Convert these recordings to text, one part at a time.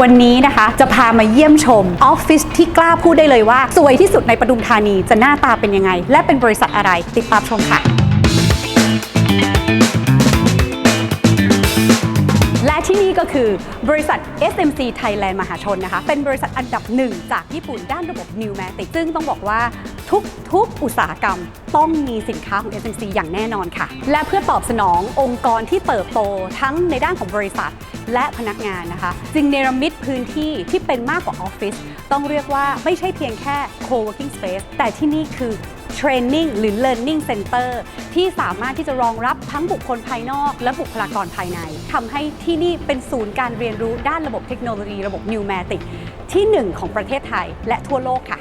วันนี้นะคะจะพามาเยี่ยมชมออฟฟิศที่กล้าพูดได้เลยว่า สวยที่สุดในปทุมธานีจะหน้าตาเป็นยังไง และเป็นบริษัทอะไรติดตามชมค่ะ นี่ก็คือบริษัท SMC Thailand มหาชนนะคะ เป็นบริษัทอันดับหนึ่งจากญี่ปุ่นด้านระบบ New Matic ซึ่งต้องบอกว่าทุกทุกอุตสาหกรรมต้องมีสินค้าของ SMC อย่างแน่นอนค่ะ และเพื่อตอบสนององค์กรที่เติบโตทั้งในด้านของบริษัทและพนักงานนะคะ จึงเนรมิตพื้นที่ที่เป็นมากกว่าออฟฟิศต้องเรียกว่าไม่ใช่เพียงแค่ co-working space แต่ที่นี่คือ Training หรือ Learning Center ที่สามารถที่จะรองรับทั้งบุคคลภายนอก และบุคลากรภายในทำให้ที่นี่เป็นศูนย์การเรียนรู้ด้านระบบเทคโนโลยีระบบ New Matic ที่หนึ่งของประเทศไทยและทั่วโลกค่ะ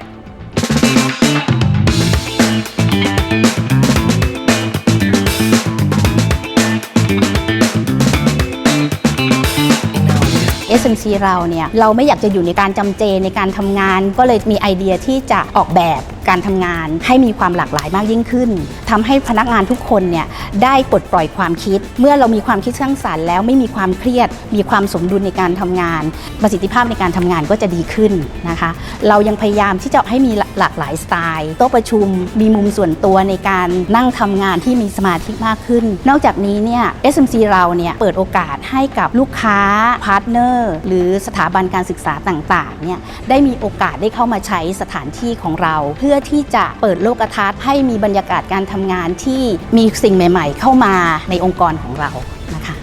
SMC เราเนี่ยเราไม่อยากจะอยู่ในการจำเจในการทำงาน ก็เลยมีไอเดียที่จะออกแบบ การทำงานให้มีความหลากหลายมากยิ่งขึ้นทำให้พนักงานทุกคนเนี่ยได้ปลดปล่อยความคิด เมื่อเรามีความคิดสร้างสรรค์แล้วไม่มีความเครียด มีความสมดุลในการทำงาน ประสิทธิภาพในการทำงานก็จะดีขึ้นนะคะ เรายังพยายามที่จะให้มีหลากหลายสไตล์โต๊ะประชุมมีมุมส่วนตัวในการนั่งทำงานที่มีสมาธิมากขึ้น นอกจากนี้เนี่ย SMC เราเนี่ยเปิดโอกาสให้กับลูกค้าพาร์ทเนอร์หรือสถาบันการศึกษาต่างๆเนี่ยได้มีโอกาสได้เข้ามาใช้สถานที่ของเราเพื่อ่อที่จะเปิดโลกทัศน์ให้มีบรรยากาศการทำงานที่มีสิ่งใหม่ ๆ เข้ามาในองค์กรของเรานะคะ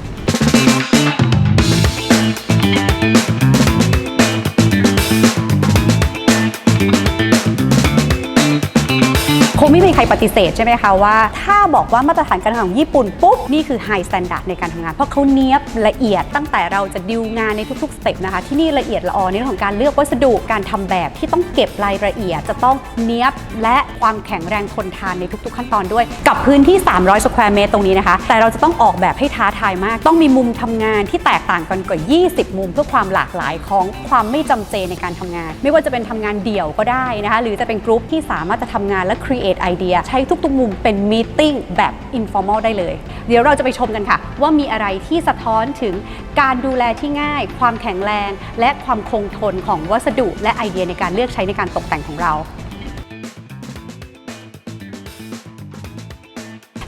ไม่มีใครปฏิเสธใช่ไหมคะว่า ถ้าบอกว่ามาตรฐานการทำงานของญี่ปุ่นปุ๊บ นี่คือไฮสแตนดาร์ดในการทำงาน เพราะเขาเนี้ยบละเอียดตั้งแต่เราจะดิวงานในทุกๆสเต็ปนะคะ ที่นี่ละเอียดละออในเรื่องของการเลือกวัสดุการทำแบบที่ต้องเก็บรายละเอียดจะต้องเนี้ยบและความแข็งแรงทนทานในทุกๆ ขั้นตอนด้วย กับพื้นที่ 300สแควร์เมตรตรงนี้นะคะ แต่เราจะต้องออกแบบให้ท้าทายมาก ต้องมีมุมทำงานที่แตกต่างกันกว่า 20 มุม เพื่อความหลากหลายของความไม่จำเจในการทำงาน ไม่ว่าจะเป็นทำงานเดี่ยวก็ได้นะคะ หรือจะเป็นกรุ๊ปที่สามารถจะทำงานและ create ไอเดีย ใช้ทุกๆมุมเป็น meeting แบบ informal ได้เลย เดี๋ยวเราจะไปชมกันค่ะ ว่ามีอะไรที่สะท้อนถึงการดูแลที่ง่าย ความแข็งแรง และความคงทนของวัสดุ และไอเดียในการเลือกใช้ในการตกแต่งของเรา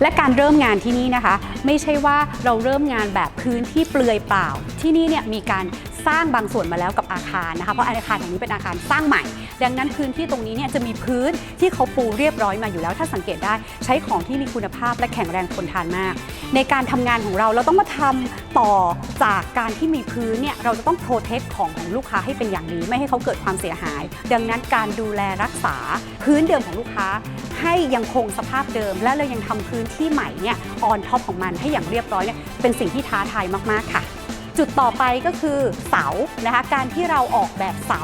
และการเริ่มงานที่นี่นะคะ ไม่ใช่ว่าเราเริ่มงานแบบพื้นที่เปลือยเปล่า ที่นี่เนี่ยมีการ สร้างบางส่วนมาแล้วกับอาคารนะคะเพราะอาคารแห่งนี้เป็นอาคารสร้างใหม่ ดังนั้นพื้นที่ตรงนี้เนี่ยจะมีพื้นที่เขาปูเรียบร้อยมาอยู่แล้ว ถ้าสังเกตได้ใช้ของที่มีคุณภาพและแข็งแรงทนทานมาก ในการทำงานของเราเราต้องมาทำต่อจากการที่มีพื้นเนี่ยเราจะต้องโปรเทคของของลูกค้าให้เป็นอย่างดีไม่ให้เขาเกิดความเสียหาย ดังนั้นการดูแลรักษาพื้นเดิมของลูกค้า ให้ยังคงสภาพเดิม และเรายังทำพื้นที่ใหม่เนี่ยออนท็อปของมันให้อย่างเรียบร้อยเนี่ยเป็นสิ่งที่ท้าทายมากๆค่ะ จุดต่อไปก็คือเสานะคะการที่เราออกแบบเสา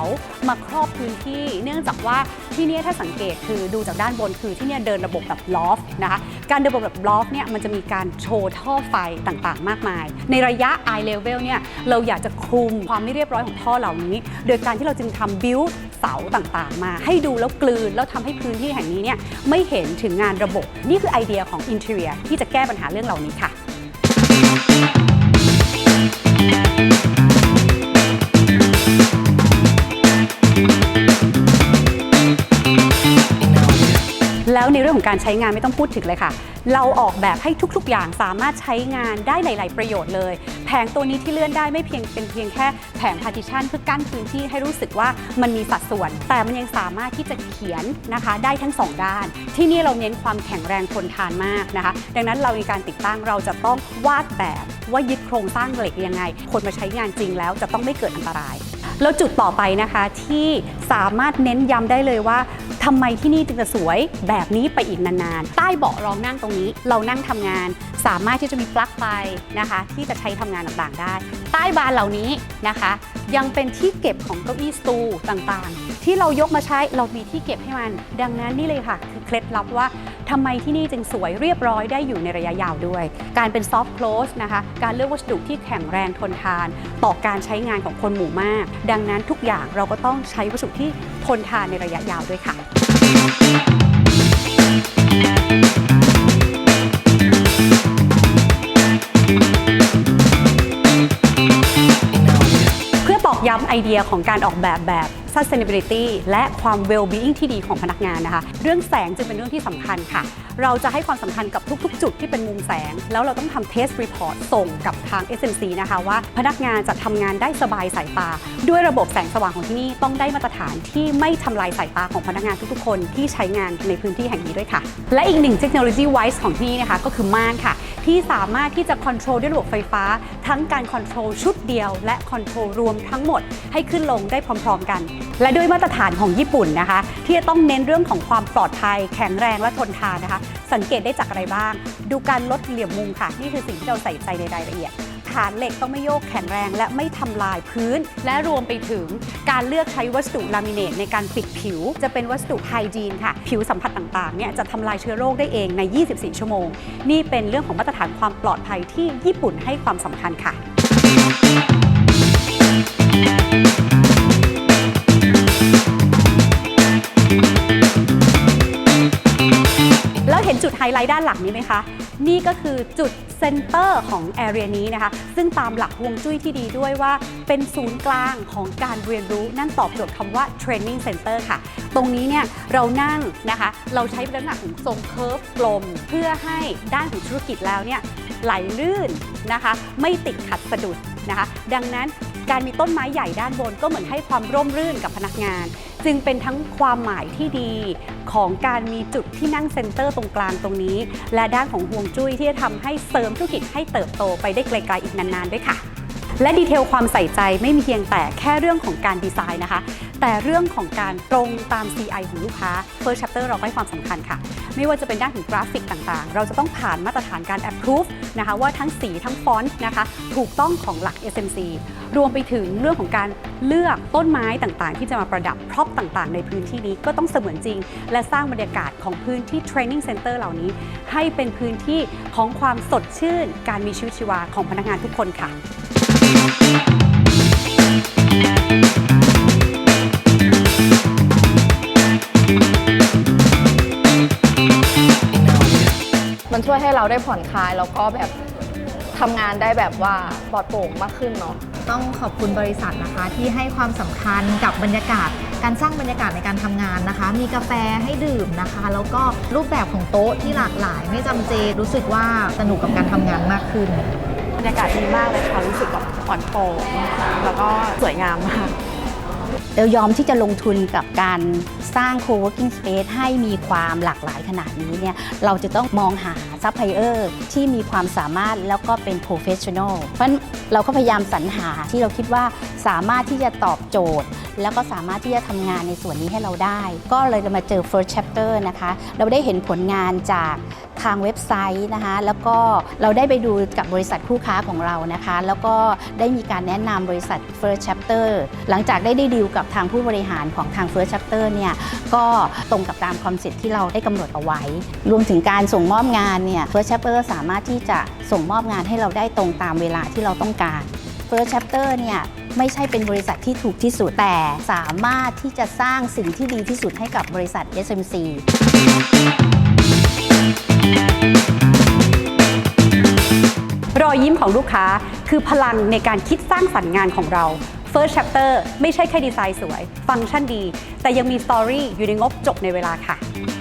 มาครอบพื้นที่ เนื่องจากว่าที่นี่ถ้าสังเกตคือดูจากด้านบนคือที่นี่เดินระบบแบบลอฟนะคะการเดินระบบแบบลอฟเนี่ยมันจะมีการโชว์ท่อไฟต่างๆ มากมาย ในระยะ eye level เนี่ยเราอยากจะคลุมความไม่เรียบร้อยของท่อเหล่านี้ โดยการที่เราจึงทำ build เสาต่างๆ มาให้ดูแล้วกลืน แล้วทำให้พื้นที่แห่งนี้เนี่ยไม่เห็นถึงงานระบบ นี่คือไอเดียของ Interior ที่จะแก้ปัญหาเรื่องเหล่านี้ค่ะ แล้วในเรื่องของการใช้งานไม่ต้องพูดถึงเลยค่ะ เราออกแบบให้ทุกๆอย่างสามารถใช้งานได้หลาย ๆ ประโยชน์เลย แผงตัวนี้ที่เลื่อนได้ไม่เพียงเป็นเพียงแค่แผง partition เพื่อกั้นพื้นที่ให้รู้สึกว่ามันมีสัดส่วน แต่มันยังสามารถที่จะเขียนนะคะได้ทั้งสองด้าน ที่นี่เราเน้นความแข็งแรงทนทานมากนะคะ ดังนั้นเราในการติดตั้งเราจะต้องวาดแบบว่ายึดโครงสร้างเหล็กยังไง คนมาใช้งานจริงแล้วจะต้องไม่เกิดอันตราย แล้วจุดต่อไปนะคะที่สามารถเน้นย้ำได้เลยว่าทำไมที่นี่จึงจะสวยแบบนี้ไปอีกนานๆ ใต้เบาะรองนั่งตรงนี้เรานั่งทำงาน สามารถที่จะมีปลั๊กไฟนะคะ ที่จะใช้ทำงานต่างๆได้ ใต้บานเหล่านี้นะคะ ยังเป็นที่เก็บของเก้าอี้สตูต่างๆ ที่เรายกมาใช้เรามีที่เก็บให้มัน ดังนั้นนี่เลยค่ะ คือเคล็ดลับว่า ทำไมที่นี่จึงสวยเรียบร้อยได้อยู่ในระยะยาวด้วย การเป็นซอฟต์คลสนะคะการเลือกวัสดุที่แข็งแรงทนทาน ต่อการใช้งานของคนหมู่มาก ดังนั้นทุกอย่างเราก็ต้องใช้วัสดุที่ทนทานในระยะยาวด้วยค่ะ เพื่อตอกย้ำไอเดียของการออกแบบแบบ sustainability และความ well-being ที่ดีของพนักงานนะคะ เรื่องแสงจึงเป็นเรื่องที่สำคัญค่ะ เราจะให้ความสำคัญกับทุกๆ จุดที่เป็นมุมแสง แล้วเราต้องทำ test report ส่งกับทาง SMC นะคะว่าพนักงานจะทำงานได้สบายสายตา ด้วยระบบแสงสว่างของที่นี่ต้องได้มาตรฐานที่ไม่ทำลายสายตาของพนักงานทุกๆ คนที่ใช้งานในพื้นที่แห่งนี้ด้วยค่ะ และอีกหนึ่งเทคโนโลยี wise ของที่นี่นะคะก็คือม่านค่ะ ที่สามารถที่จะคอนโทรลด้วยระบบไฟฟ้า ทั้งการคอนโทรลชุดเดียว และคอนโทรลรวมทั้งหมดให้ขึ้นลงได้พร้อม ๆ กัน และด้วยมาตรฐานของญี่ปุ่นนะคะ ที่จะต้องเน้นเรื่องของความปลอดภัย แข็งแรงและทนทานนะคะ สังเกตได้จากอะไรบ้าง ดูการลดเหลี่ยมมุมค่ะ นี่คือสิ่งที่เราใส่ใจในรายละเอียด ฐานเหล็กต้องไม่โยกแข็งแรงและไม่ทำลายพื้น และรวมไปถึงการเลือกใช้วัสดุลามิเนตในการปิดผิว จะเป็นวัสดุไฮจีนค่ะ ผิวสัมผัสต่างๆเนี่ยจะทำลายเชื้อโรคได้เองใน 24 ชั่วโมง นี่เป็นเรื่องของมาตรฐานความปลอดภัยที่ญี่ปุ่นให้ความสำคัญค่ะแล้วเห็นจุดไฮไลท์ด้านหลังนี้ไหมคะ นี่ก็คือจุดเซ็นเตอร์ของแอเรียนี้นะคะ ซึ่งตามหลักฮวงจุ้ยที่ดีด้วยว่า เป็นศูนย์กลางของการเรียนรู้นั่นตอบโจทย์คำว่า Training Center ค่ะ ตรงนี้เนี่ยเรานั่งนะคะ เราใช้ลักษณะของทรงเคิร์ฟกลม เพื่อให้ด้านของธุรกิจแล้วเนี่ยไหลลื่นนะคะ ไม่ติดขัดสะดุดนะคะ ดังนั้นการมีต้นไม้ใหญ่ด้านบนก็เหมือนให้ความร่มรื่นกับพนักงาน จึงเป็นทั้งความหมายที่ดีของการมีจุดที่นั่งเซ็นเตอร์ตรงกลางตรงนี้ และด้านของห่วงจุ้ยที่จะทำให้เสริมธุรกิจให้เติบโตไปได้ไกลๆอีกนานๆด้วยค่ะ และดีเทลความใส่ใจไม่มีเพียงแต่แค่เรื่องของการดีไซน์นะคะ แต่เรื่องของการตรงตาม CI ของลูกค้า First Chapter เราให้ความสำคัญค่ะ ไม่ว่าจะเป็นด้านของกราฟิกต่างๆ เราจะต้องผ่านมาตรฐานการ approve นะคะว่าทั้งสีทั้งฟอนต์นะคะถูกต้องของหลัก SMC รวมไปถึงเรื่องของการเลือกต้นไม้ต่างๆ ที่จะมาประดับพร็อพต่างๆ ในพื้นที่นี้ก็ต้องเสมือนจริง และสร้างบรรยากาศของพื้นที่ Training Center เหล่านี้ ให้เป็นพื้นที่ของความสดชื่น การมีชีวิตชีวาของพนักงานทุกคนค่ะ มันช่วยให้เราได้ผ่อนคลายแล้วก็แบบทำงานได้แบบว่าปลอดโปร่งมากขึ้นเนาะ ต้องขอบคุณบริษัทนะคะที่ให้ความสำคัญกับบรรยากาศ การสร้างบรรยากาศในการทำงานนะคะ มีกาแฟให้ดื่มนะคะ แล้วก็รูปแบบของโต๊ะที่หลากหลาย ไม่จำเจรู้สึกว่าสนุกกับการทำงานมากขึ้น บรรยากาศดีมากเลยค่ะรู้สึกแบบอ่อนโปร่งแล้วก็สวยงามมาก เรายอมที่จะลงทุนกับการสร้าง co-working space ให้มีความหลากหลายขนาดนี้เนี่ยเราจะต้องมองหาซัพพลายเออร์ที่มีความสามารถแล้วก็เป็น professional เพราะเราก็พยายามสรรหาที่เราคิดว่าสามารถที่จะตอบโจทย์ แล้วก็สามารถที่จะทำงานในส่วนนี้ให้เราได้ ก็เลยมาเจอ first chapter นะคะ เราได้เห็นผลงานจากทางเว็บไซต์นะคะแล้วก็เราได้ไปดูกับบริษัทคู่ค้าของเรานะคะ แล้วก็ได้มีการแนะนำบริษัท First Chapter หลังจากได้ได้ดีลกับทางผู้บริหารของทาง First Chapter เนี่ยก็ตรงกับตามคอนเซ็ปที่เราได้กำหนดเอาไว้ รวมถึงการส่งมอบงานเนี่ย First Chapter สามารถที่จะส่งมอบงานให้เราได้ตรงตามเวลาที่เราต้องการ First Chapter เนี่ยไม่ใช่เป็นบริษัทที่ถูกที่สุด แต่สามารถที่จะสร้างสิ่งที่ดีที่สุดให้กับบริษัท SMC รอยยิ้มของลูกค้าคือพลังในการคิดสร้างสรรค์งานของเรา First Chapter ไม่ใช่แค่ดีไซน์สวย ฟังก์ชันดี แต่ยังมีสตอรี่อยู่ในงบจบในเวลาค่ะ